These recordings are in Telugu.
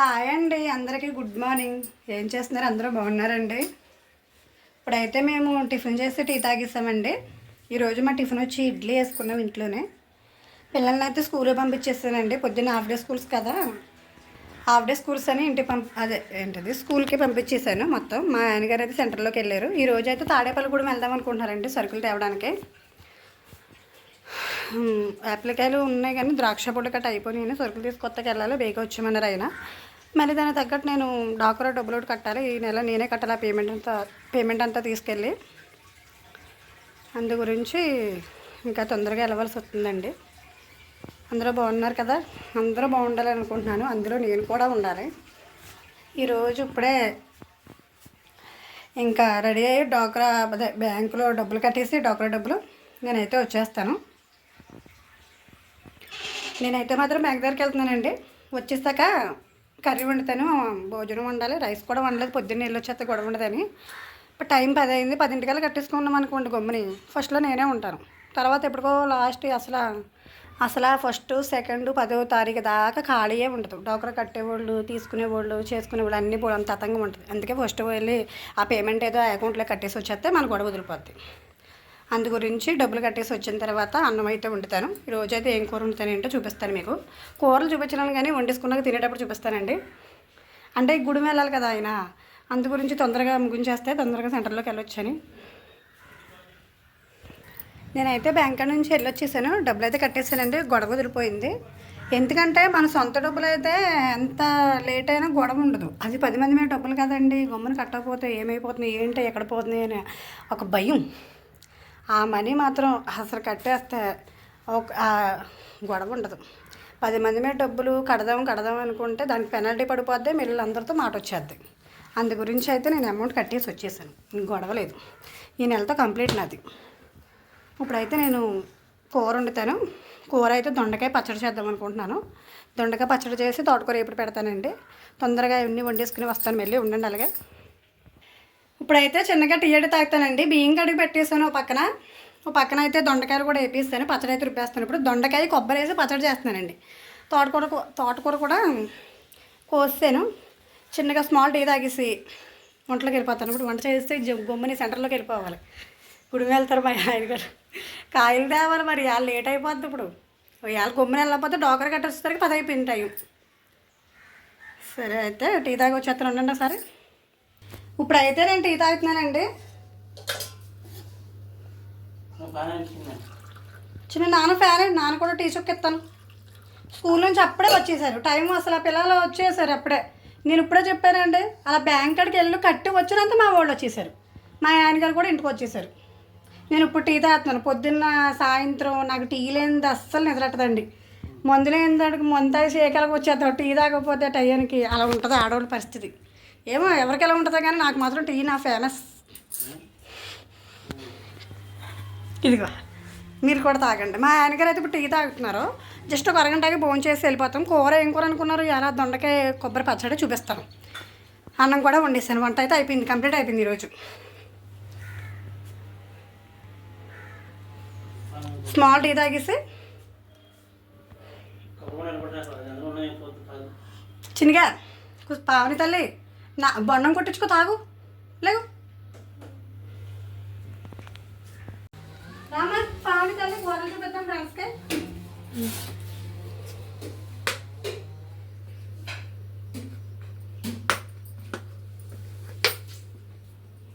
హాయ్ అండి అందరికీ గుడ్ మార్నింగ్. ఏం చేస్తున్నారు? అందరూ బాగున్నారండి? ఇప్పుడైతే మేము టిఫిన్ చేసి టీ తాగేసామండి. ఈరోజు మా టిఫిన్ వచ్చి ఇడ్లీ వేసుకున్నాం ఇంట్లోనే. పిల్లల్ని అయితే స్కూల్కి పంపించేసానండి. పొద్దున్న హాఫ్ డే స్కూల్స్ కదా. హాఫ్ డే స్కూల్స్ అని ఇంటి పంప అదే ఏంటది? స్కూల్కి పంపించేసాను మొత్తం. మా ఆయనగారు అయితే సెంటర్లోకి వెళ్ళారు. ఈరోజు అయితే అయితే తాడేపల్లిగూడెం వెళ్దాం అనుకుంటున్నారండి సరుకులు తేవడానికి. యాప్లికాయలు ఉన్నాయి కానీ ద్రాక్ష పొడి కట్ట అయిపోయినాయి. సరుకులు తీసుకొత్తకి వెళ్ళాలి? బేగా వచ్చామన్నారు ఆయన. మళ్ళీ దానికి తగ్గట్టు నేను డాకురా డబ్బులు ఒకటి కట్టాలి. ఈ నెల నేనే కట్టాలి ఆ పేమెంట్ అంతా పేమెంట్ అంతా తీసుకెళ్ళి. అందు గురించి ఇంకా తొందరగా వెళ్ళవలసి వస్తుందండి. అందరూ బాగున్నారు కదా? అందరూ బాగుండాలి అనుకుంటున్నాను. అందులో నేను కూడా ఉండాలి. ఈరోజు ఇప్పుడే ఇంకా రెడీ అయ్యి డోక్రా అదే బ్యాంకులో డబ్బులు కట్టేసి డోక్రా డబ్బులు నేనైతే వచ్చేస్తాను. నేనైతే మాత్రం బ్యాంక్ దగ్గరికి వెళ్తున్నానండి. వచ్చేసాక కర్రీ వండుతాను భోజనం వండాలి రైస్ కూడా వండలేదు పొద్దున్న నీళ్ళు వచ్చేస్తే గొడవ ఉండదని. ఇప్పుడు టైం పది అయింది పదింటికల్లా కట్టేసుకున్నాం అనుకోండి గమ్ముని. ఫస్ట్లో నేనే ఉంటాను. తర్వాత ఎప్పటికో లాస్ట్ అసలు అసలు ఫస్ట్ సెకండ్ పదో తారీఖు దాకా ఖాళీయే ఉండదు. డోకర కట్టేవాళ్ళు తీసుకునేవాళ్ళు చేసుకునేవాళ్ళు అన్నీ బోడం తతంగా ఉంటుంది. అందుకే ఫస్ట్ వెళ్ళి ఆ పేమెంట్ ఏదో అకౌంట్లో కట్టేసి వచ్చేస్తే మన గొడవ వదిలిపోద్ది. అందు గురించి డబ్బులు కట్టేసి వచ్చిన తర్వాత అన్నం అయితే వండుతాను. ఈ అయితే ఏం కూర వండుతాను ఏంటో చూపిస్తాను మీకు. కూరలు చూపించడానికి కానీ వండేసుకున్నాక తినేటప్పుడు చూపిస్తానండి. అంటే గుడి వెళ్ళాలి కదా ఆయన. అందు గురించి తొందరగా ముగించేస్తే తొందరగా సెంటర్లోకి వెళ్ళొచ్చని. నేనైతే బ్యాంక్ నుంచి వెళ్ళొచ్చేసాను. డబ్బులు అయితే కట్టేసానండి. గొడవ వదిలిపోయింది. ఎందుకంటే మన సొంత డబ్బులు అయితే ఎంత లేట్ అయినా గొడవ ఉండదు. అది పది మంది మీద డబ్బులు కదండి. గమ్మున కట్టకపోతే ఏమైపోతుంది? ఏంటి? ఎక్కడ పోతుంది? అని ఒక భయం. ఆ మనీ మాత్రం అసలు కట్టేస్తే ఒక గొడవ ఉండదు. పది మంది మీద డబ్బులు కడదాం కడదాం అనుకుంటే దానికి పెనాల్టీ పడిపోద్ది మిల్లు అందరితో మాట వచ్చేద్ది. అందు గురించి అయితే నేను అమౌంట్ కట్టేసి వచ్చేసాను. గొడవ లేదు. ఈ నెలతో కంప్లీట్ నాది. ఇప్పుడైతే నేను కూర వండుతాను. కూర అయితే దొండకాయ పచ్చడి చేద్దాం అనుకుంటున్నాను. దొండకాయ పచ్చడి చేసి తోటకూర ఎప్పుడు పెడతానండి. తొందరగా ఇవన్నీ వండేసుకుని వస్తాను. మళ్ళీ ఉండండి అలాగే. ఇప్పుడైతే చిన్నగా టీ అడి తాగుతానండి. బియ్యం కడిగి పెట్టేసాను పక్కన. ఓ పక్కన అయితే దొండకాయలు కూడా వేపిస్తాను. పచ్చడి అయితే రుబ్బేస్తాను. ఇప్పుడు దొండకాయ కొబ్బరి వేసి పచ్చడి చేస్తున్నానండి. తోటకూర కూ- తోటకూర కూడా కోసాను చిన్నగా స్మాల్ టీ తాగేసి వంటలోకి వెళ్ళిపోతాను. ఇప్పుడు వంట చేస్తే జ- గమ్ముని సెంటర్లోకి వెళ్ళిపోవాలి. గుడి వెళ్తారు మా ఆయన గారు? కాయలు తేవాలి మరి. ఇవాళ లేట్ అయిపోద్ది ఇప్పుడు. ఇవాళ గమ్మున వెళ్ళకపోతే డోకర కట్టేసరికి పది అయిపోయింది టైం. సరే అయితే టీ తాగి వచ్చేస్తాను ఉండండి సరే ఇప్పుడు అయితే నేను టీ తాగుతున్నానండి చిన్న నాన్న ఫ్యాన్ అండి నాన్న కూడా టీ చుక్క ఇస్తాను స్కూల్ నుంచి అప్పుడే వచ్చేసారు. టైం అసలు ఆ పిల్లలు వచ్చేసారు అప్పుడే. నేను ఇప్పుడే చెప్పానండి అలా బ్యాంక్ కాడికి వెళ్ళి కట్టి వచ్చినంత మా వాళ్ళు వచ్చేసారు. మా ఆయనగారు కూడా ఇంటికి వచ్చేసారు. నేను ఇప్పుడు టీ తాగుతున్నాను. పొద్దున్న సాయంత్రం నాకు టీ లేనిది అస్సలు నిద్రట్టదండి. మందు లేనిదానికి మందు తాగి చేయగలకు వచ్చేద్దాం. టీ తాగకపోతే టైంకి అలా ఉంటుంది ఆడవాళ్ళ పరిస్థితి. ఏమో ఎవరికి ఎలా ఉంటుందో కానీ నాకు మాత్రం టీ నా ఫేమస్ ఇదిగో మీరు కూడా తాగండి. మా ఆయనగారు అయితే ఇప్పుడు టీ తాగుతున్నారు. జస్ట్ ఒక అరగంటకి భోజనం చేసి వెళ్ళిపోతాం. కూర ఏం కూర అనుకున్నారు? ఎలా దొండకాయ కొబ్బరి పచ్చడి చూపిస్తాను అన్నం కూడా వండేసాను. వంట అయితే అయిపోయింది. కంప్లీట్ అయిపోయింది ఈరోజు. స్మాల్ టీ తాగేసి చిన్నగా పావని తల్లి. నా బొండం కొట్టించుకో తాగు. లేవు రామా పావని తల్లి కూరలు చూపిద్దాం ఫ్రెండ్స్కి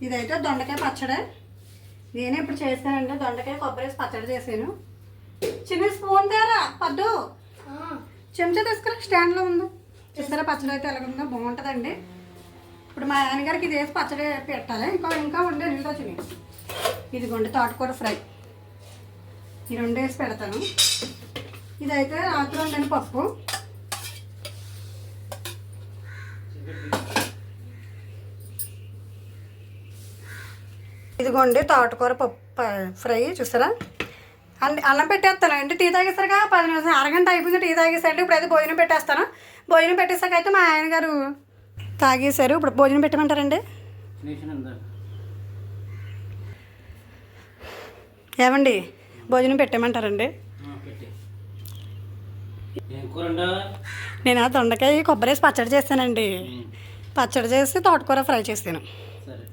ఇదైతే దొండకాయ పచ్చడి. నేనే ఇప్పుడు చేశానండి దొండకాయ కొబ్బరి వేసి పచ్చడి చేశాను. చిన్న స్పూన్ తేరా పద్దు. చెంచా తీసుకురా స్టాండ్లో ఉంది. చూసారా పచ్చడి అయితే ఎలాగుందో? బాగుంటుందండి. ఇప్పుడు మా నాన్నగారికి ఇది వేసి పచ్చడి పెట్టాలి. ఇంకా ఇంకా ఉండే నీళ్ళు వచ్చినాయి ఇదిగోండి తోటకూర ఫ్రై. ఈ రెండు వేసి పెడతాను. ఇదైతే రాత్రి వండిన పప్పు. ఇదిగోండి తోటకూర పప్పు ఫ్రై చూసారా? అండ్ అన్నం పెట్టేస్తాను. అంటే టీ తాగేసరిగా పది నిమిషాలు అరగంట అయిపోయింది టీ తాగేసరికి. ఇప్పుడు అయితే భోజనం పెట్టేస్తాను. భోజనం పెట్టేసాక అయితే మా ఆయన గారు తాగేశారు. ఇప్పుడు భోజనం పెట్టమంటారండి? ఏమండి? భోజనం పెట్టేయమంటారండి పెట్టి ఏం కూరండా నేను ఆ దొండకాయ కొబ్బరి వేసి పచ్చడి చేస్తానండి. పచ్చడి చేసి తోటకూర ఫ్రై చేస్తాను. సరే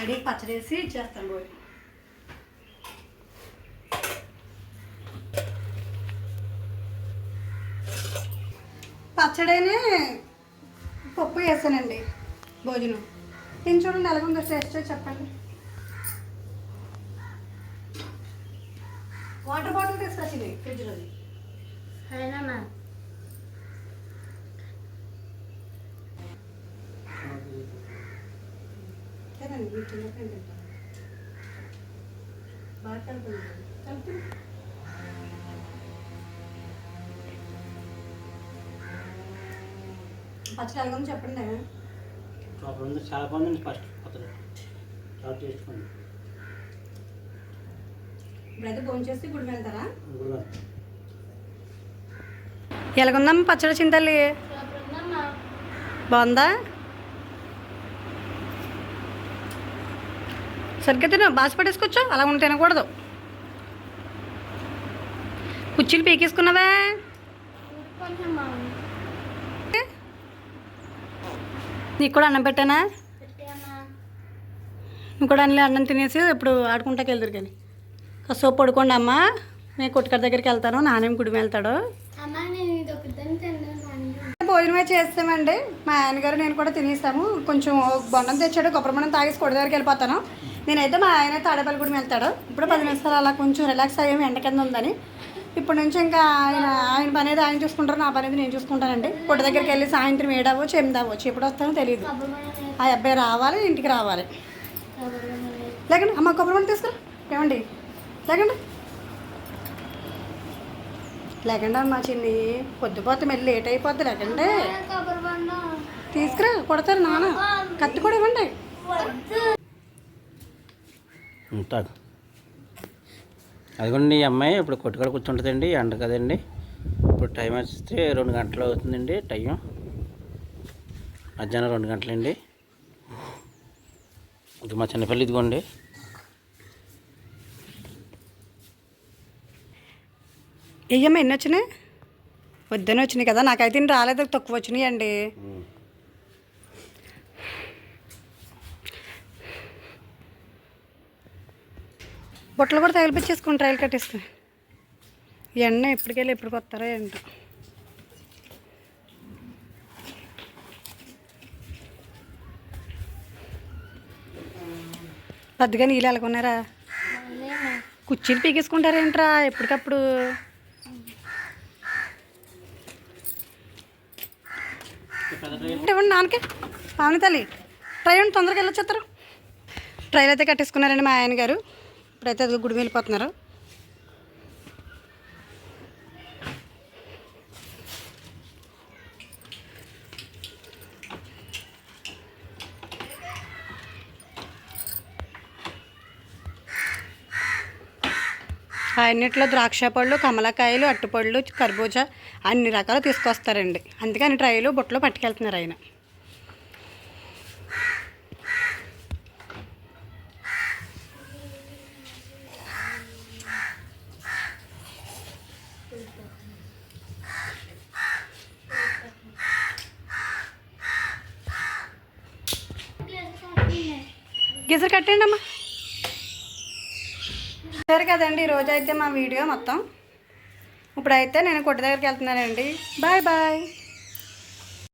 రెడీ పచ్చడి వేసి ఇచ్చేస్తాను పోయి పప్పు వేసానండి భోజనం. నేను చూడండి ఎలాగుందో టేస్ట్ చెప్పండి. వాటర్ బాటిల్ తీసుకొచ్చింది ఫ్రిడ్జ్లోది. మ్యామ్. సరేనండి మీకు చిన్నప్పుడు తింటాను బాగా కలుపుతుంది కలుపుతుంది పచ్చడి ఎలాగుందో చెప్పండి. లోపల ఉంది చాలా బాగుందండి ఫస్ట్ చాలా చేసుకోండి. ఇప్పుడైతే ఫోన్ చేసి గుడి వెళ్తారా? కాదు. ఎలాగుందమ్మా పచ్చడి చింతల్లి? బాగుందా? సరిగ్గా తిన బాసి అలా ఉంటే తినకూడదు. కుర్చీలు పీకేసుకున్నావా? నీకు కూడా అన్నం పెట్టానా? నువ్వు కూడా అన్నీ అన్నం తినేసి ఇప్పుడు ఆడుకుంటాకి వెళ్దురు కానీ. కాసేపు పడుకోండి అమ్మ. నేను కొట్టుకడ దగ్గరికి వెళ్తాను నానేం గుడి వెళ్తాడు. భోజనమే చేస్తామండి. మా ఆయనగారు నేను కూడా తినేస్తాము. కొంచెం బొండం తెచ్చాడు కొబ్బరి బొండం తాగేసి కొడి దగ్గరికి వెళ్ళిపోతాను. నేనైతే మా ఆయన తాడేపల్లి కూడా వెళ్తాడు. ఇప్పుడు పది నిమిషాలు అలా కొంచెం రిలాక్స్ అయ్యాము ఎండ కింద ఉందని. ఇప్పటి నుంచి ఇంకా ఆయన ఆయన పని అనేది ఆయన చూసుకుంటారు నా పని అనేది నేను చూసుకుంటానండి. కొట్టు దగ్గరికి వెళ్ళి సాయంత్రం ఏడవచ్చు ఎనిమిది అవ్వచ్చు ఎప్పుడు వస్తానో తెలియదు ఆ అబ్బాయి రావాలి ఇంటికి రావాలి. లేకండి అమ్మ కొబ్బరి బొండం తీసుకురా. ఏమండి? లేకండి. లేకండి అమ్మ చిన్ని పొద్దుపోతే మళ్ళీ లేట్ అయిపోద్ది లేకండి. తీసుకురా కొడతారు నాన్న. కత్తి కూడా ఇవ్వండి. తాగు అదిగోండి ఈ అమ్మాయి ఇప్పుడు కొట్టుకాడ కూర్చుంటుందండి ఎండ కదండి. ఇప్పుడు టైం వస్తే రెండు గంటలు అవుతుందండి టైం. మధ్యాహ్నం రెండు గంటలండి. ఇది మా చిన్నపిల్ల ఇదిగోండి. వెయ్యమ్మ ఎన్ని వచ్చినాయి? వద్దని వచ్చినాయి కదా నాకైతే రాలేదు తక్కువ వచ్చినాయి అండి బుట్టలు కూడా తగిలిపించేసుకుని రైలు కట్టేసుకుని ఎన్న ఎప్పటికెళ్ళి ఎప్పటికి వస్తారో ఏంటో. పెద్దగా నీళ్ళు ఎలాగొన్నారా? కుర్చీలు పీకేసుకుంటారేంట్రా ఎప్పటికప్పుడు? ఇవ్వండి నాన్నకే? పావని తల్లి ట్రై తొందరగా వెళ్ళొచ్చేస్తారు. ట్రైల్ అయితే కట్టేసుకున్నారండి మా ఆయన గారు. ఇప్పుడైతే అది గుడి వెళ్ళిపోతున్నారు. అన్నిట్లో ద్రాక్ష పళ్ళు కమలకాయలు అట్టుపళ్ళు కర్బూజా అన్ని రకాలు తీసుకొస్తారండి. అందుకని ట్రైలు బుట్టలో పట్టుకెళ్తున్నారు ఆయన. గీజర్ కట్టండి అమ్మా. సరే కదండి ఈరోజు అయితే మా వీడియో మొత్తం. ఇప్పుడైతే నేను కొట్టు దగ్గరికి వెళ్తున్నానండి. Bye bye.